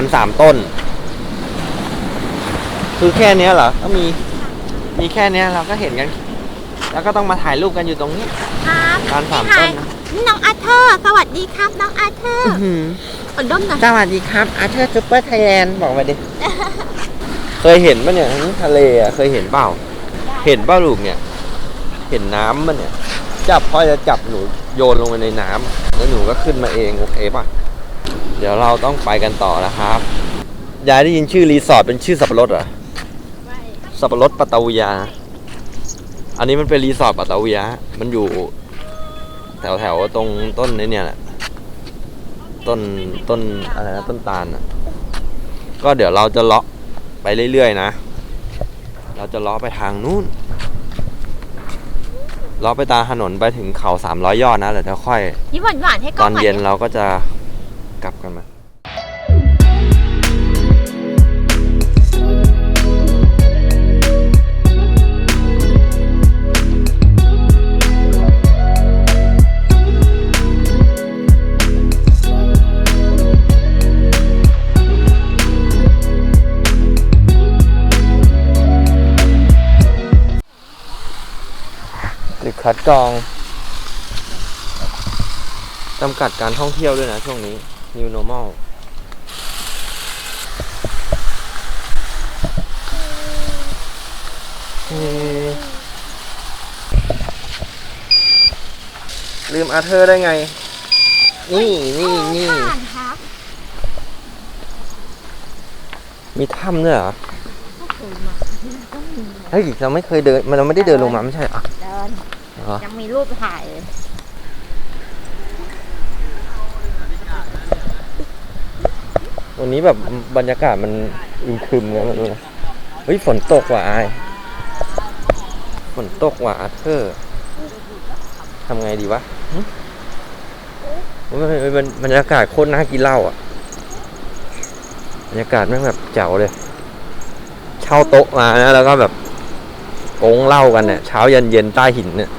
ตาลสามต้น คือแค่เนี้ยเหรอก็มีมีแค่เนี้ยเราก็เห็นกัน แล้วก็ต้องมาถ่ายรูปกันอยู่ตรงนี้ ครับตาลสามพี่ไทต้ยนนะ นี่น้องอาเธอร์ สวัสดีครับ น้องอาเธอร์ขอดมหน่อยสวัสดีครับอาเธอร์ซูเปอร์ไทยแลนด์บอกมาดิ เคยเห็นปะเนี่ยนี่ทะเลอะเคยเห็นเปล่า เห็นเปล่าลูกเนี่ย เห็นน้ำมันเนี่ย จับพ่อจะจับหนูโยนลงไปในน้ำแล้วหนูก็ขึ้นมาเองโอเคป่ะ เดี๋ยวเราต้องไปกันต่อนะครับ ยายได้ยินชื่อรีสอร์ทเป็นชื่อสับปะรดเหรอ สับปะรดปัตตาวียา อันนี้มันเป็นรีสอร์ทปัตตาวียา มันอยู่ แถวแถวๆตรงต้นนี้เนี่ยแหละ ต้นต้นอะไรนะต้นตาลอะ ก็เดี๋ยวเราจะเลาะไปเรื่อยๆนะ เราจะเลาะไปทางนู้นเลาะไปตามถนนไปถึงเขาสามร้อยยอดนะเดี๋ยวจะค่อยยิ้มหวานๆให้กตล้อองนหน่อยเย็นเราก็จะ กลับกันมาคัดกรองจำกัดการท่องเที่ยวด้วยนะช่วงนี้ New Normal เอ๊ะลืมอาเธอร์ได้ไง นี่นี่นี่ ผ่านครับมีถ้ำด้วยเหรอ ก็เคยมาต้องมีเฮ้ย เราไม่เคยเดิน มันเราไม่ได้เดินลงมาไม่ใช่เหรอ เดิน เหรอ ยังมีรูปถ่ายเลย วันนี้แบบบรรยากาศมันอึมครึมเลยมาดูนะเฮ้ยฝนตกว่ะไอฝนตกว่ะอาเธอร์ทำไงดีวะมันบรรยากาศโคตรน่ากินเหล้าอะบรรยากาศแม่งแบบเจ๋วเลย เช่าโต๊ะมานะแล้วก็แบบโกงเหล้ากันเนี่ยเช้าเย็นเย็นใต้หินเนี่ย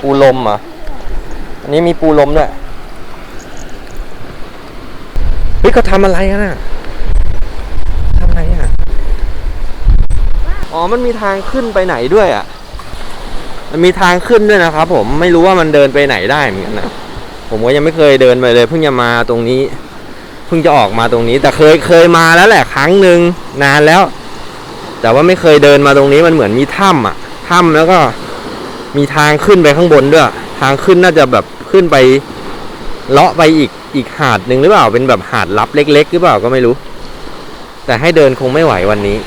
ปูลมอะอันนี้มีปูลมด้วย เฮ้ยเขาทำอะไรกันน่ะทำอะไรอะ อ๋อ มันมีทางขึ้นไปไหนด้วยอะ มันมีทางขึ้นด้วยนะครับผม ไม่รู้ว่ามันเดินไปไหนได้เหมือนกันนะ ผมก็ยังไม่เคยเดินไปเลย เพิ่งจะมาตรงนี้ เพิ่งจะออกมาตรงนี้ แต่เคยเคยมาแล้วแหละครั้งหนึ่งนานแล้ว แต่ว่าไม่เคยเดินมาตรงนี้ มันเหมือนมีถ้ำอะ ถ้ำแล้วก็มีทางขึ้นไปข้างบนด้วย ทางขึ้นน่าจะแบบขึ้นไป เลาะไปอีกอีกหาดหนึ่งหรือเปล่าเป็นแบบหาดลับเล็ก ๆ หรือเปล่าก็ไม่รู้ แต่ให้เดินคงไม่ไหววันนี้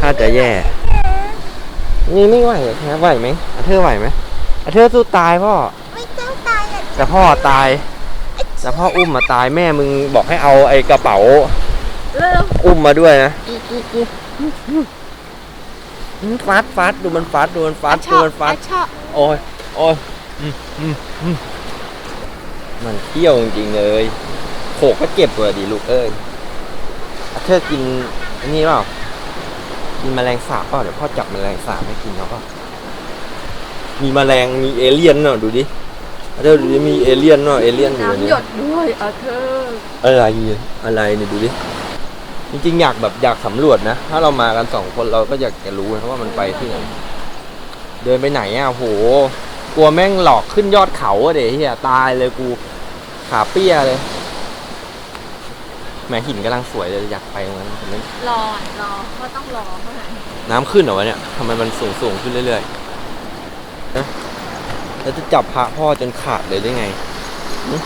ถ้าจะแย่นี่ไม่ไหวเหรอครับไหวไหมอาเธอร์ไหวไหมอาเธอร์สู้ตายพ่อไม่เจ้าตายอะแต่พ่อตายแต่พ่ออุ้มมาตายแม่มึงบอกให้เอาไอ้กระเป๋า เริ่มอุ้มมาด้วยนะฟัดฟัดดูมันฟัดดูมันฟัดชดูอบมันฟัด ชอบ โอ้ย โอ้ยอืมอืมอืม มันเที่ยวจริงๆเลยโขกก็เก็บเลยดิลูกเอ้ยอาเธอร์กินอันนี้เปล่า กินแมลงสาบเปล่าเดี๋ยวพ่อจับแมลงสาบให้กินเนาะเปล่ามีแมลงมีเอเลี่ยนเนาะดูดิอาเธอร์ดูดิมีเอเลี่ยนเนาะเอเลี่ยนอยู่ในน้ำนี้หยดด้วยอาเธอร์อะไรอะไรเนี่ยดูดิจริงๆอยากแบบอยากสำรวจนะ ถ้าเรามากันสองคนเราก็อยากจะรู้นะว่ามันไปที่ไหน เดินไปไหนอะโห กลัวแม่งหลอกขึ้นยอดเขาอะเดี๋ยวเฮียตายเลยกูขาเปี้ยเลยแหมหินกำลังสวยเลยอยากไปตรงนั้นแต่มันรอรอก็ต้องรอเท่านั้นน้ำขึ้นเหรอวะเนี่ยทำไมมันสูงสูงขึ้นเรื่อยๆนะแล้วจะจับพระพ่อจนขาดเลยได้ไงหึ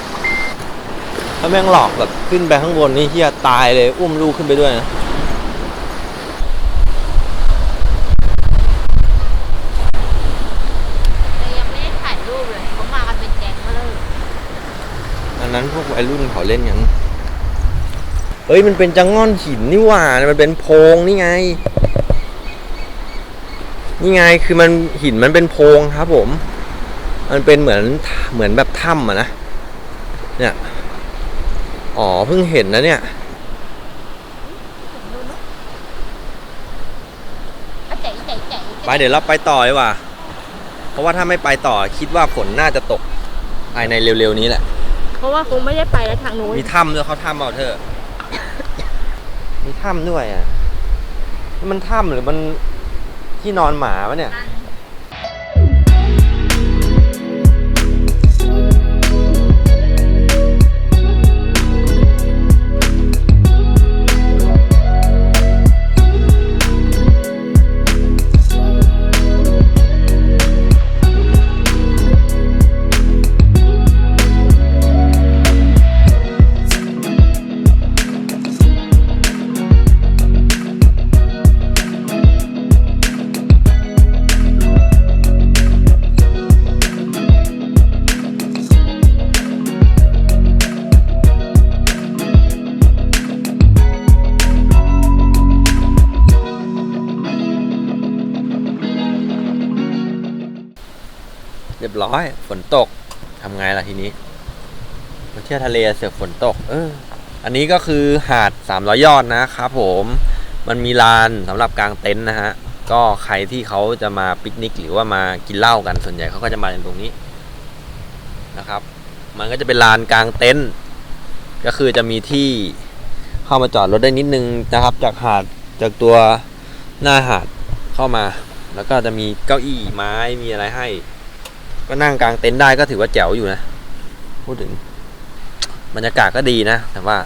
ถ้าแม่งหลอกแบบขึ้นไปข้างบนนี่เฮียตายเลย อุ้มลูกขึ้นไปด้วยนะ แต่ยังไม่ได้ถ่ายรูปเลยเขามากันเป็นแก๊งมาเลย อั นั้นพวกวัยรุ่นเขาเล่นกันเฮ้ยมันเป็นจังง่อนหินนี่หว่า มันเป็นโพงนี่ไง นี่ไงคือมันหินมันเป็นโพงครับ ผม มันเป็นเหมือนเหมือนแบบถ้ำอะนะ เนี่ย อ๋อเพิ่งเห็นนะเนี่ยไปเดี๋ยวเราไปต่อดีกว่า เพราะว่าถ้าไม่ไปต่อคิดว่าฝนน่าจะตกภายในเร็วๆนี้แหละ เพราะว่าคงไม่ได้ไปแล้วทางนู้นมีถ้ำด้วยเขาถ้ำเอาเธอ มีถ้ำด้วยอะนี่มันถ้ำหรือมันที่นอนหมาวะเนี่ยเรี ร้อย ฝนตกทำไงล่ะทีนี้มาเที่ยวทะเลเสือฝนตก เออ อันนี้ก็คือหาด300ยอดนะครับผมมันมีลานสำหรับกางเต็นท์นะฮะก็ใครที่เขาจะมาปิกนิก หรือว่ามากินเหล้ากันส่วนใหญ่เขาก็จะมาตรงนี้นะครับ มันก็จะเป็นลานกลางเต็นท์ก็คือจะมีที่เข้ามาจอดรถได้นิดนึงนะครับ จากหาดจากตัวหน้าหาดเข้ามา แล้วก็จะมีเก้าอี้ไม้มีอะไรให้ ก็นั่งกลางเต็นท์ได้ก็ถือว่าแจ๋วอยู่นะ พูดถึง บรรยากาศก็ดีนะ แต่ว่า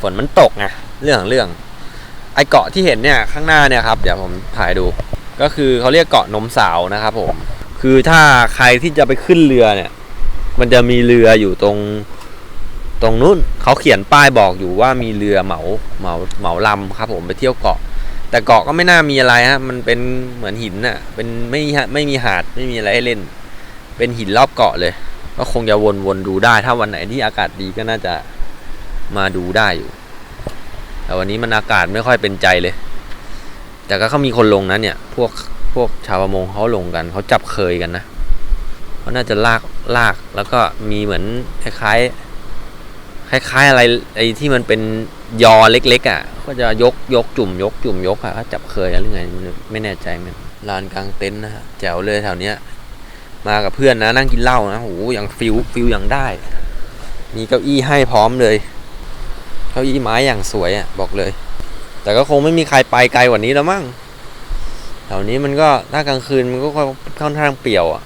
ฝนมันตกไงเรื่องของเรื่อง ไอเกาะที่เห็นเนี่ยข้างหน้าเนี่ยครับ เดี๋ยวผมถ่ายดู ก็คือเขาเรียกเกาะนมสาวนะครับผม คือถ้าใครที่จะไปขึ้นเรือเนี่ย มันจะมีเรืออยู่ตรงตรงนู้นเขาเขียนป้ายบอกอยู่ว่ามีเรือเหมาเหมาเหมาลำครับ ผมไปเที่ยวเกาะ แต่เกาะก็ไม่น่ามีอะไรฮะมันเป็นเหมือนหินน่ะ เป็นไม่ฮะไม่มีหาดไม่มีอะไรให้เล่น เป็นหินรอบเกาะเลย ก็คงจะวนๆดูได้ ถ้าวันไหนที่อากาศดีก็น่าจะมาดูได้อยู่ แต่วันนี้มันอากาศไม่ค่อยเป็นใจเลย แต่ก็เขามีคนลงนะเนี่ย พวกพวกชาวประมงเขาลงกัน เขาจับเคยกันนะเขาน่าจะลากลากแล้วก็มีเหมือนคล้ายๆคล้ายๆอะไรไอ้ที่มันเป็นยอเล็กๆอะ ก็จะยกยกจุ่ม ยกจุ่มยกอะจับเคยกันหรือไงไม่แน่ใจมันลานกลางเต็นท์นะฮะแจ๋วเลยแถวเนี้ย มากับเพื่อนนะนั่งกินเหล้านะโหอย่างฟิลฟิลอย่างได้ มีเก้าอี้ให้พร้อมเลย เก้าอี้ไม้อย่างสวยอะบอกเลย แต่ก็คงไม่มีใครไปไกลกว่านี้แล้วมั้งแถวนี้มันก็ถ้ากลางคืนมันก็ค่อนข้างเปี่ยวอะ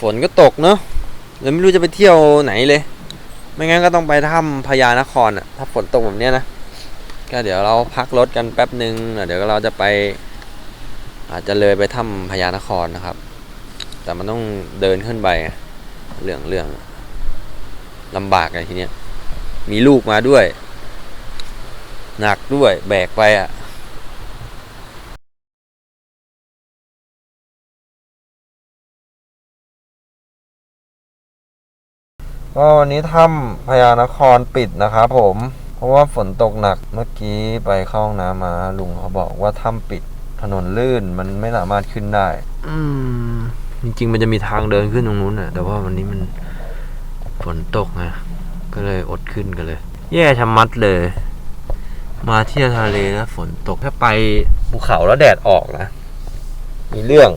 ฝนก็ตกเนาะแล้วไม่รู้จะไปเที่ยวไหนเลย ไม่งั้นก็ต้องไปถ้ำพญานครอะ ถ้าฝนตกแบบเนี้ยนะ ก็เดี๋ยวเราพักรถกันแป๊บหนึ่งเดี๋ยวเราจะไป อาจจะเลยไปถ้ำพญานครนะครับ แต่มันต้องเดินขึ้นไปไงเรื่องเรื่องลำบากไงทีเนี้ยมีลูกมาด้วย หนักด้วยแบกไปอะก็วันนี้ถ้ำพญานครปิดนะครับผม เพราะว่าฝนตกหนักเมื่อกี้ไปเข้าห้องน้ำมาลุงเขาบอกว่าถ้ำปิดถนนลื่นมันไม่สามารถขึ้นได้ อืม จริงๆ มันจะมีทางเดินขึ้นตรงนู้นน่ะแต่ว่าวันนี้มันฝนตกไงก็เลยอดขึ้นกันเลย แย่ชะมัดเลย มาเที่ยวทะเลแล้วฝนตกถ้าไปภูเขาแล้วแดดออกนะ มีเรื่อง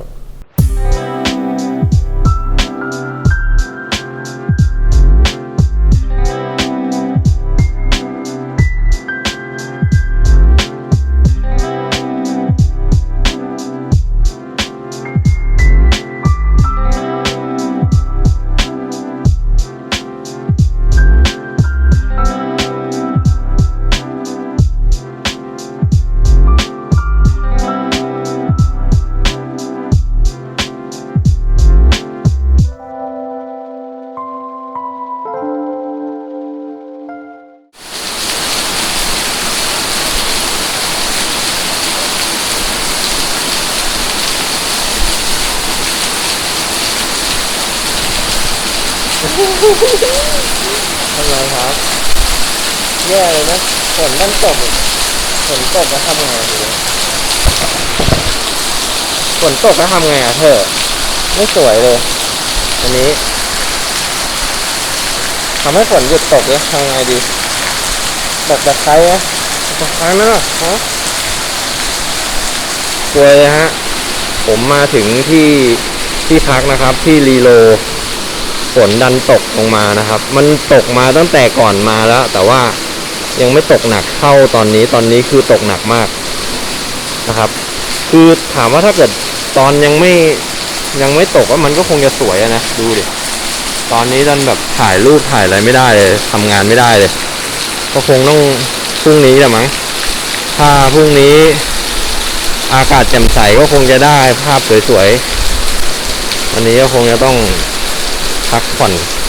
ทำไมครับ แย่เลยนะฝนมันตกฝนตกแล้วทำไงดีฝนตกแล้วทำไงอะเธอ ไม่สวยเลยอันนี้ทำให้ฝนหยุดตกเลยทำไงดี ตกแบบใครอะตกครั้งนั้นเฮะสวยเลยฮะ ผมมาถึงที่ที่พักนะครับ ที่รีโล ฝนดันตกลงมานะครับ มันตกมาตั้งแต่ก่อนมาแล้ว แต่ว่ายังไม่ตกหนักเท่าตอนนี้ตอนนี้คือตกหนักมากนะครับ คือถามว่าถ้าเกิดตอนยังไม่ยังไม่ตกว่ามันก็คงจะสวยนะดูดิตอนนี้ดันแบบถ่ายรูปถ่ายอะไรไม่ได้เลยทำงานไม่ได้เลย ก็คงต้องพรุ่งนี้แหละมั้งถ้าพรุ่งนี้อากาศแจ่มใสก็คงจะได้ภาพสวยๆวันนี้ก็คงจะต้อง พักผ่อน